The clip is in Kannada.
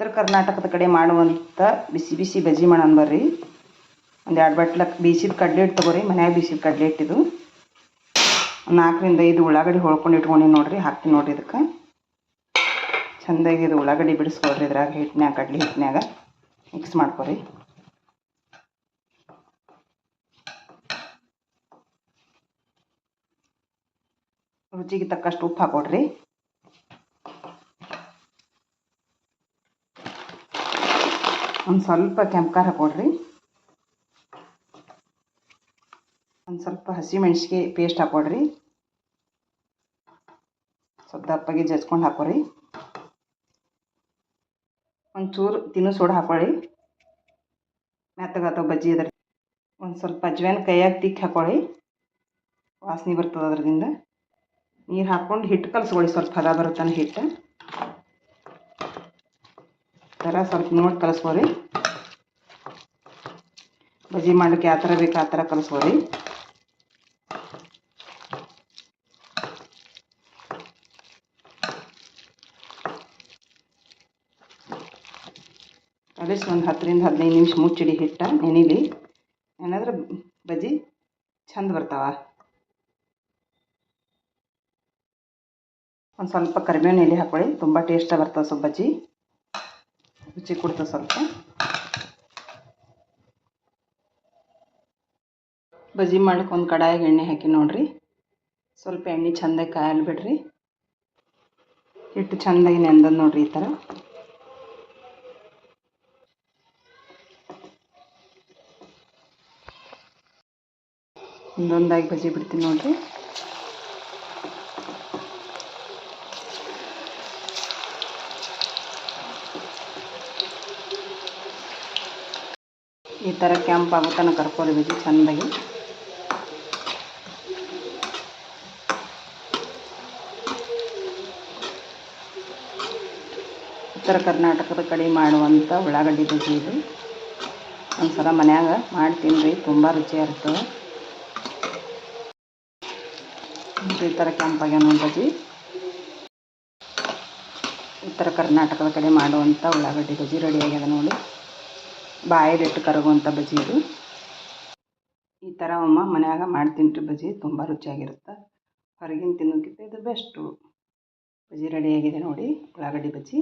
ಉತ್ತರ ಕರ್ನಾಟಕದ ಕಡೆ ಮಾಡುವಂಥ ಬಿಸಿ ಬಿಸಿ ಬಜ್ಜಿ ಮಾಡೋಣ ಬರ್ರಿ. ಒಂದು ಎರಡು ಬಟ್ಲ ಬೀಸಿದ ಕಡಲೆ ಹಿಟ್ಟು ತಗೋರಿ, ಮನ್ಯಾಗ ಬೀಸಿದ ಕಡಲೆ ಇದು. ನಾಲ್ಕರಿಂದ ಐದು ಉಳ್ಳಾಗಡ್ಡಿ ಹೊಳ್ಕೊಂಡು ಇಟ್ಕೊಂಡಿನಿ ನೋಡ್ರಿ, ಹಾಕ್ತೀನಿ ನೋಡ್ರಿ ಇದಕ್ಕೆ. ಚೆಂದಾಗಿ ಇದು ಉಳ್ಳಾಗಡ್ಡಿ ಬಿಡಿಸ್ಕೊಳ್ರಿ ಇದ್ರಾಗ ಹಿಟ್ಟಿನ್ಯಾಗ ಕಡ್ಲೆ ಹಿಟ್ಟಿನ್ಯಾಗ ಮಿಕ್ಸ್ ಮಾಡ್ಕೊರಿ. ರುಚಿಗೆ ತಕ್ಕಷ್ಟು ಉಪ್ಪು ಹಾಕೊಡ್ರಿ. ಒಂದು ಸ್ವಲ್ಪ ಕೆಂಪು ಖಾರ ಹಾಕೊಡ್ರಿ ಒಂದು ಸ್ವಲ್ಪ ಹಸಿ ಮೆಣಸಿಗೆ ಪೇಸ್ಟ್ ಹಾಕೊಡ್ರಿ. ಸ್ವಲ್ಪ ದಪ್ಪಗೆ ಜಜ್ಕೊಂಡು ಹಾಕೋರಿ. ಒಂಚೂರು ತಿನ್ನು ಸೋಡಾ ಹಾಕೊಳ್ಳಿ ಮೆತ್ತಗಾತವ ಬಜ್ಜಿ ಅದ್ರ ಒಂದು ಸ್ವಲ್ಪ ಅಜ್ವಾನ ಕೈಯಾಗ ತಿಕ್ಕಿ ಹಾಕೊಳ್ಳಿ ವಾಸನೆ ಬರ್ತದೆ ಅದರಿಂದ ನೀರು ಹಾಕ್ಕೊಂಡು ಹಿಟ್ಟು ಕಲಸ್ಕೊಳ್ಳಿ ಸ್ವಲ್ಪ ಹದ ಬರುತ್ತಾನೆ ಹಿಟ್ಟು ಥರ ಸ್ವಲ್ಪ ನೋಡಿ ಕಲಿಸ್ಕೊರಿ ಬಜ್ಜಿ ಮಾಡಲಿಕ್ಕೆ ಯಾವ ಥರ ಬೇಕು ಆ ಥರ ಕಲಿಸ್ಕೊರಿ ಕಲಿಸಿ ಒಂದು ಹತ್ತರಿಂದ ಹದಿನೈದು ನಿಮಿಷ ಮುಚ್ಚಿಡಿ ಹಿಟ್ಟ ನೆನಿಲಿ. ಏನಾದ್ರೆ ಬಜ್ಜಿ ಚಂದ ಬರ್ತಾವ. ಒಂದು ಸ್ವಲ್ಪ ಕರಿಬೇವಿನ ಎಲೆ ಹಾಕೊಳ್ಳಿ, ತುಂಬ ಟೇಸ್ಟಾಗಿ ಬರ್ತವೆ ಸ್ವಲ್ಪ ಬಜ್ಜಿ. ರುಚಿ ಕೊಡ್ತದೆ ಸ್ವಲ್ಪ. ಬಜ್ಜಿ ಮಾಡ್ಲಿಕ್ಕೆ ಒಂದು ಕಡಾಯಿಗೆ ಎಣ್ಣೆ ಹಾಕಿ ನೋಡ್ರಿ. ಸ್ವಲ್ಪ ಎಣ್ಣೆ ಚಂದ ಕಾಯಲ್ ಬಿಡ್ರಿ. ಹಿಟ್ಟು ಚೆಂದಾಗಿ ನೆಂದದ ನೋಡ್ರಿ ಈ ಥರ ಒಂದೊಂದಾಗಿ ಬಜಿ ಬಿಡ್ತೀನಿ ನೋಡ್ರಿ. ಈ ಥರ ಕೆಂಪಾಗೋ ತನಕ ಕರ್ಕೊಳ್ಬೇಕು ಚೆಂದಾಗಿ. ಉತ್ತರ ಕರ್ನಾಟಕದ ಕಡೆ ಮಾಡುವಂಥ ಉಳ್ಳಾಗಡ್ಡಿ ಬಜ್ಜಿ ಇದು. ಒಂದು ಸಲ ಮನ್ಯಾಗ ಮಾಡಿ ತಿನ್ನಿರಿ ತುಂಬ ರುಚಿಯಾಗಿರ್ತವೆ ಈ ಥರ ಕೆಂಪಾಗ್ಯಾವ ನೋಡಿ ಬಜ್ಜಿ. ಉತ್ತರ ಕರ್ನಾಟಕದ ಕಡೆ ಮಾಡುವಂಥ ಉಳ್ಳಾಗಡ್ಡಿ ಬಜ್ಜಿ ರೆಡಿ ಆಗ್ಯದ ನೋಡಿ. ಬಾಯಿಲಿಟ್ಟು ಕರಗುವಂಥ ಬಜ್ಜಿ ಇದು ಈ ಥರ ಅಮ್ಮ ಮನ್ಯಾಗ ಮಾಡಿ ರೀ ಬಜ್ಜಿ, ತುಂಬ ರುಚಿಯಾಗಿರುತ್ತೆ. ಹೊರಗಿನ ತಿನ್ನೋಕ್ಕಿಂತ ಇದು ಬೆಸ್ಟು ಬಜ್ಜಿ ರೆಡಿಯಾಗಿದೆ ನೋಡಿ, ಉಳ್ಳಾಗಡ್ಡಿ ಬಜ್ಜಿ.